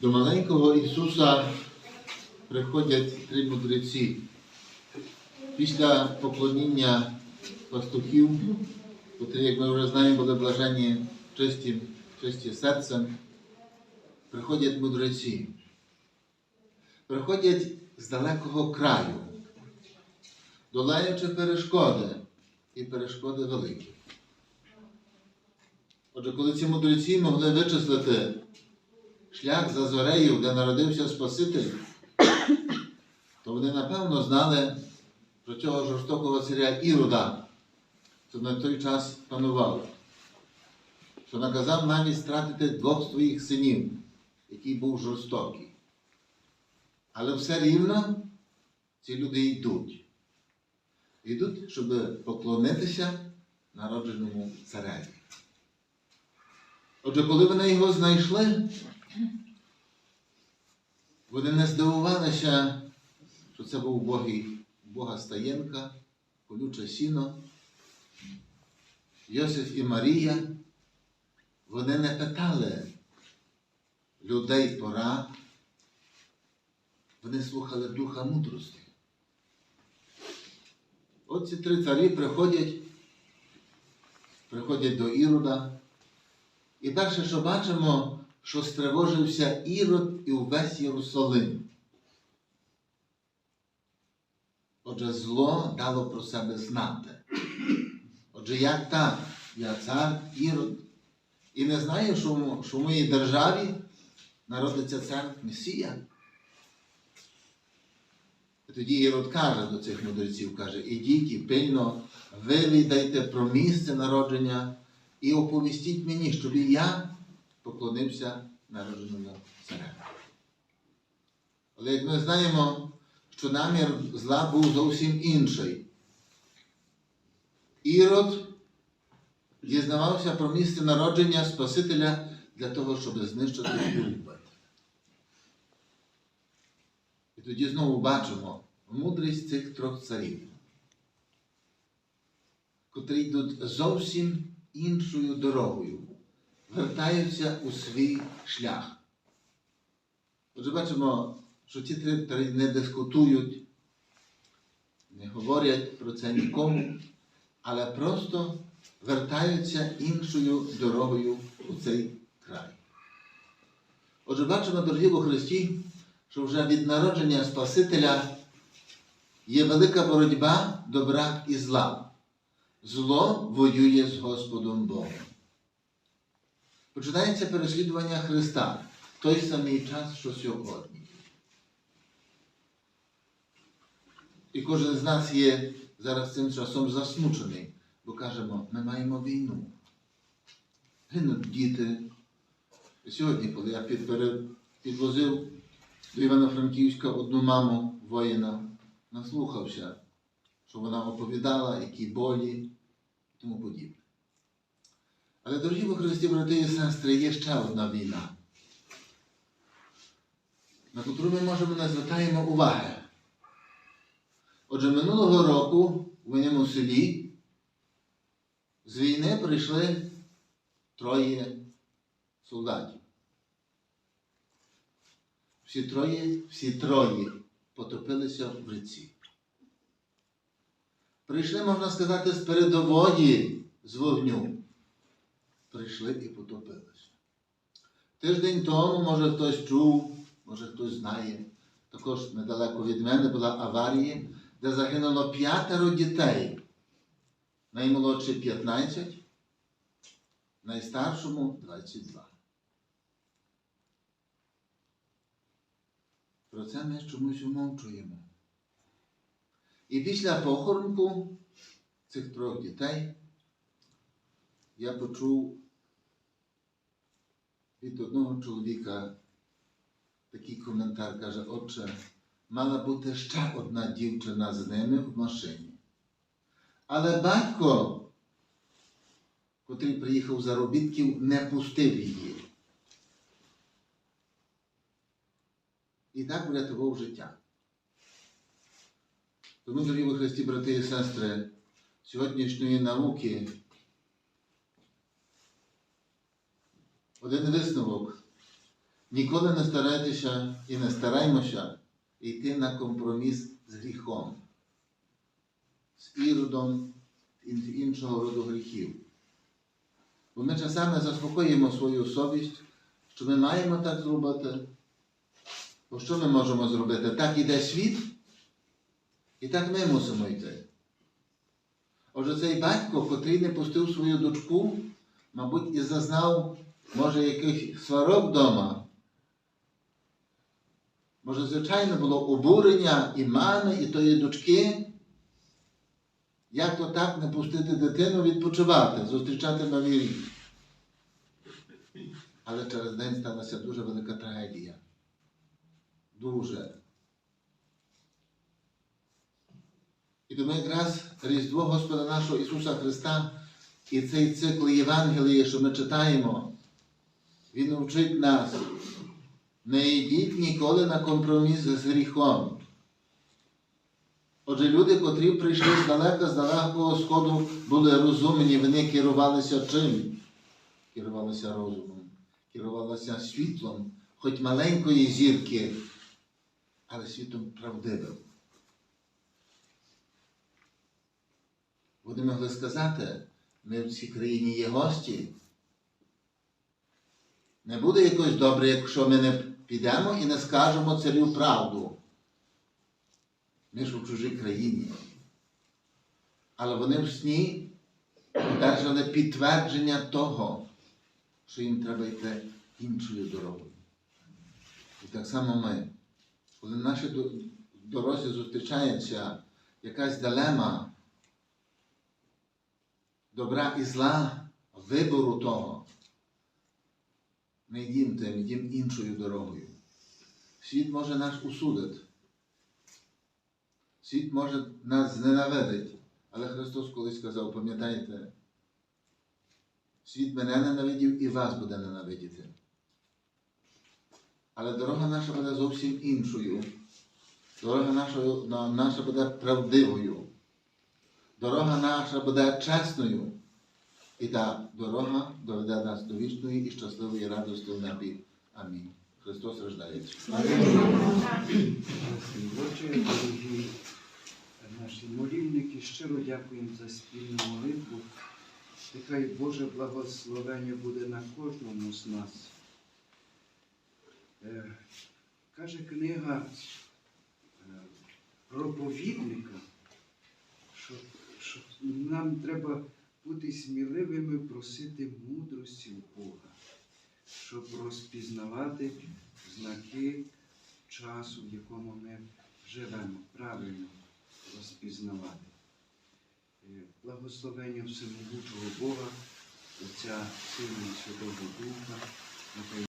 До маленького Ісуса приходять три мудреці. Після поклоніння пастухів, котрі, як ми вже знаємо, були блажені чисті, чисті серцем, приходять мудреці. Приходять з далекого краю, долаючи перешкоди, і перешкоди великі. Отже, коли ці мудреці могли вичислити шлях за Зорею, де народився Спаситель, то вони напевно знали про цього жорстокого царя Ірода, що на той час панував, що наказав навіть стратити двох своїх синів, який був жорстокий. Але все рівно ці люди йдуть. Йдуть, щоб поклонитися народженому цареві. Отже, коли вони його знайшли, вони не здивувалися, що це був Богий, Бога Стаєнка, колюче сіно, Йосиф і Марія. Вони не питали людей порад, вони слухали Духа мудрості. От ці три царі приходять, приходять до Ірода. І перше, що бачимо, що стривожився Ірод і увесь Єрусалим. Отже, зло дало про себе знати. Отже, як так? Я цар Ірод. І не знаю, що, що в моїй державі народиться цар Месія. І тоді Ірод каже до цих мудреців, каже, ідіть і пильно вивідайте про місце народження і оповістіть мені, щоб я поклонився народженому цареві. Але як ми знаємо, що намір зла був зовсім інший. Ірод дізнавався про місце народження Спасителя для того, щоб знищити і. І тоді знову бачимо мудрість цих трьох царів, котрі йдуть зовсім іншою дорогою, вертаються у свій шлях. Отже, бачимо, що ці три не дискутують, не говорять про це нікому, але просто вертаються іншою дорогою у цей край. Отже, бачимо, дорогі у Христі, що вже від народження Спасителя є велика боротьба добра і зла. Зло воює з Господом Богом. Починається переслідування Христа в той самий час, що сьогодні. І кожен з нас є зараз цим часом засмучений, бо кажемо, ми маємо війну. Гинуть діти. І сьогодні, коли я підвозив до Івано-Франківська одну маму воїна, наслухався, що вона оповідала, які болі і тому подібне. Але, дорогі во Христі, брати і сестри, є ще одна війна, на яку ми можемо не звертаємо уваги. Отже, минулого року в моєму селі з війни прийшли троє солдатів. Всі троє, всі троє потопилися в ріці. Прийшли, можна сказати, з передової з вогню. Прийшли і потопилися. Тиждень тому, може хтось чув, може хтось знає, також недалеко від мене була аварія, де загинуло п'ятеро дітей. Наймолодший 15, найстаршому 22. Про це ми чомусь умовчуємо. І після похоронку цих трьох дітей я почув від одного чоловіка такий коментар, каже, отче, мала бути ще одна дівчина з ними в машині. Але батько, котрий приїхав за робітків, не пустив її. І так врятував життя. Тому, дорогі Христі, брати і сестри, сьогоднішньої науки один висновок, Ніколи не старайтеся і не стараймося йти на компроміс з гріхом, з іродом іншого роду гріхів. Бо ми часами заспокоїмо свою совість, що ми маємо так зробити. Бо що ми можемо зробити? Так іде світ, і так ми мусимо йти. Отже, цей батько, котрий не пустив свою дочку, мабуть, і зазнав, може, якихось сварок вдома. Може, звичайно, було обурення і мами, і тої дочки. Як то так не пустити дитину відпочивати, зустрічати новий рік? Але через день сталася дуже велика трагедія. Дуже. І тому якраз Різдво Господа нашого Ісуса Христа і цей цикл Євангелії, що ми читаємо, Він вчить нас. Не йдіть ніколи на компроміс з гріхом. Отже, люди, котрі прийшли здалека, з далекого сходу, були розумні, вони керувалися чим? Керувалися розумом, керувалися світлом, хоч маленької зірки, але світом правдивим. Вони могли сказати, ми в цій країні є гості. Не буде якось добре, якщо ми не підемо і не скажемо царю правду. Ми ж у чужій країні. Але вони в сні одержали підтвердження того, що їм треба йти іншою дорогою. І так само ми, коли до- дорозі зустрічається якась дилема добра і зла, вибору того, не йдім тим, йдім іншою дорогою. Світ може нас усудити. Світ може нас зненавидить. Але Христос колись сказав, пам'ятайте, світ мене ненавидів і вас буде ненавидіти. Але дорога наша буде зовсім іншою. Дорога наша, наша буде правдивою. Дорога наша буде чесною. І та дорога доведе нас до вічної і щасливої радості в небі. Амінь. Христос рождається. Дорогі наші молільники, щиро дякуємо за спільну молитву. Нехай Боже благословення буде на кожному з нас. Е, Каже книга е, проповідника, що, що нам треба бути сміливими просити мудрості у Бога, щоб розпізнавати знаки часу, в якому ми живемо, правильно розпізнавати. Е, Благословення всемогучого Бога, Отця Сина і Святого Духа,